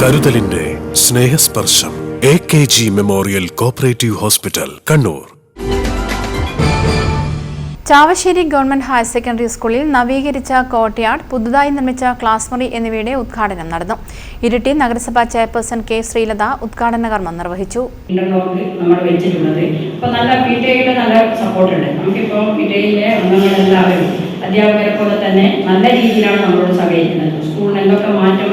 കരുതലിന്റെ Snehasparsham A K G memorial cooperative hospital Kannur. Chavassery government higher secondary സ്കൂളിൽ നവീകരിച്ച കോട്ടയാട് പുതുതായി നിർമ്മിച്ച ക്ലാസ് മുറി എന്നിവയുടെ ഉദ്ഘാടനം നടന്നു. ഇരിട്ടി നഗരസഭാ ചെയർപേഴ്സൺ കെ ശ്രീലത ഉദ്ഘാടന കർമ്മം നിർവഹിച്ചു. നമ്മൾ വെച്ചിട്ടുള്ളത് നല്ല പി ടി ഐയുടെ നല്ല സപ്പോർട്ടുണ്ട്. നമുക്കിപ്പോൾ പി ടി ഐയിലെ അംഗങ്ങളെല്ലാവരും അധ്യാപകരെ പോലെ തന്നെ നല്ല രീതിയിലാണ് നമ്മളോട് സഹകരിക്കുന്നത്. സ്കൂളിന് എന്തൊക്കെ മാറ്റം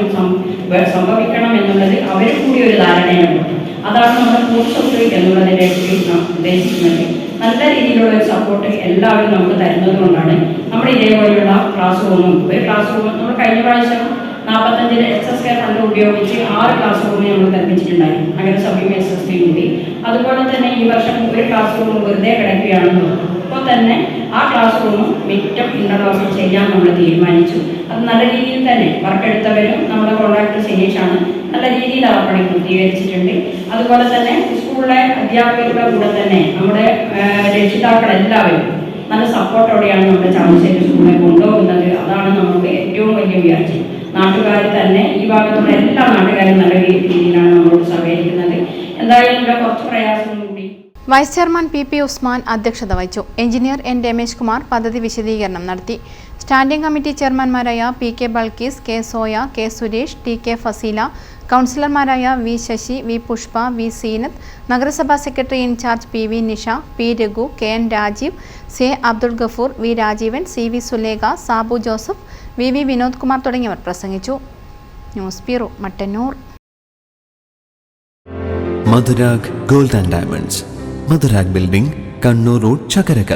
സംഭവിക്കണം എന്നുള്ളത് അവരും കൂടി ഒരു ധാരണയാണ്. അതാണ് നമ്മുടെ കൂട്ടസ്വത്ത് എന്നുള്ളതിലേക്ക് നാം ഉദ്ദേശിക്കുന്നത്. നല്ല രീതിയിലുള്ള ഒരു സപ്പോർട്ട് എല്ലാവരും നമുക്ക് തരുന്നത് കൊണ്ടാണ്. നമ്മൾ ഇതേപോലെയുള്ള ക്ലാസ് റൂമും ക്ലാസ് റൂം നമ്മൾ കഴിഞ്ഞ പ്രാവശ്യം നാൽപ്പത്തഞ്ചിൽ എസ് എസ് കെ ഫണ്ട് ഉപയോഗിച്ച് ആറ് ക്ലാസ് റൂം നമ്മൾ അങ്ങനെ നഗരസഭയും എസ് എസ് ടി കൂടി. അതുപോലെ തന്നെ ഈ വർഷം ഒരു ക്ലാസ് റൂം വെറുതെ കിടക്കുകയാണെന്ന് അപ്പോൾ തന്നെ ആ ക്ലാസ് റൂമും മിറ്റം ഇന്റർലോക്ക് ചെയ്യാൻ നമ്മൾ തീരുമാനിച്ചു. അത് നല്ല രീതിയിൽ തന്നെ വർക്ക് എടുത്തവരും നമ്മുടെ കോൺട്രാക്ടർ ശനീഷാണ് നല്ല രീതിയിൽ ആ പണി പൂർത്തീകരിച്ചിട്ടുണ്ട്. അതുപോലെ തന്നെ സ്കൂളിലെ അധ്യാപകരുടെ കൂടെ തന്നെ നമ്മുടെ രക്ഷിതാക്കൾ എല്ലാവരും നല്ല സപ്പോർട്ടോടെയാണ് നമ്മുടെ ചാമശ്ശേരി സ്കൂളിനെ കൊണ്ടുപോകുന്നത്. അതാണ് നമുക്ക് ഏറ്റവും വലിയ ഉയർച്ച. നാട്ടുകാർ തന്നെ ഈ ഭാഗത്തുള്ള എല്ലാ നാട്ടുകാരും നല്ല രീതിയിലാണ് നമ്മളോട് സഹകരിക്കുന്നത്. എന്തായാലും ഇവിടെ കുറച്ച് പ്രയാസം vice chairman P P Usman അധ്യക്ഷത വഹിച്ചു. എഞ്ചിനീയർ എൻ രമേശ് കുമാർ പദ്ധതി വിശദീകരണം നടത്തി. Standing committee ചെയർമാൻമാരായ P K Balkees K Soya K Suresh T K Faseela കൗൺസിലർമാരായ V Sasi V Pushpa V Seenath നഗരസഭാ secretary in charge P V Nisha P Raghu K N Rajeev സെ Abdul Gafoor V Rajeevan C V Sulekha Sabu Joseph V V Vinod Kumar തുടങ്ങിയവർ പ്രസംഗിച്ചു. News bureau Mattannur. Diamonds. Madhurag building Kannur road Chakkarakal.